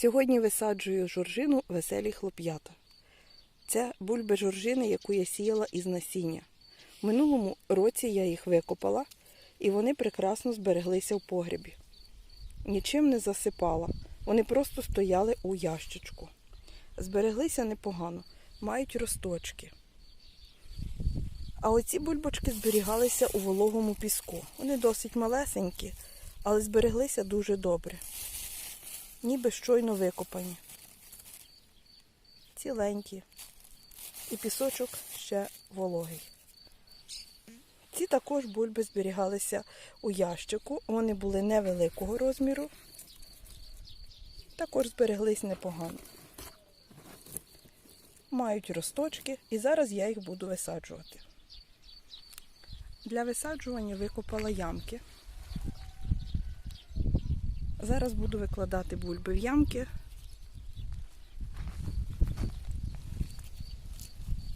Сьогодні висаджую жоржину веселі хлоп'ята. Це бульби жоржини, яку я сіяла із насіння. Минулому році я їх викопала, і вони прекрасно збереглися в погребі. Нічим не засипала, вони просто стояли у ящичку. Збереглися непогано, мають росточки. А оці бульбочки зберігалися у вологому піску. Вони досить малесенькі, але збереглися дуже добре. Ніби щойно викопані. Ціленькі. І пісочок ще вологий. Ці також бульби зберігалися у ящику. Вони були невеликого розміру. Також збереглись непогано. Мають росточки, і зараз я їх буду висаджувати. Для висаджування викопала ямки. Зараз буду викладати бульби в ямки.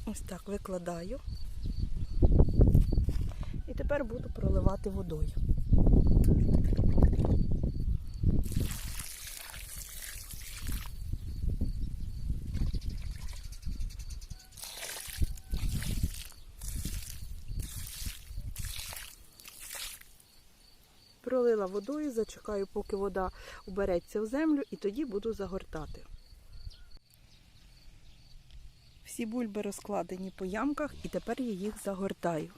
Ось так викладаю. І тепер буду проливати водою. Пролила водою, зачекаю, поки вода убереться в землю, і тоді буду загортати. Всі бульби розкладені по ямках, і тепер я їх загортаю.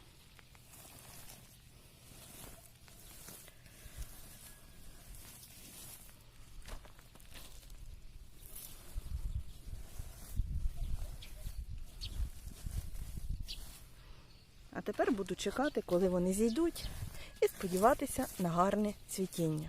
А тепер буду чекати, коли вони зійдуть, і сподіватися на гарне цвітіння.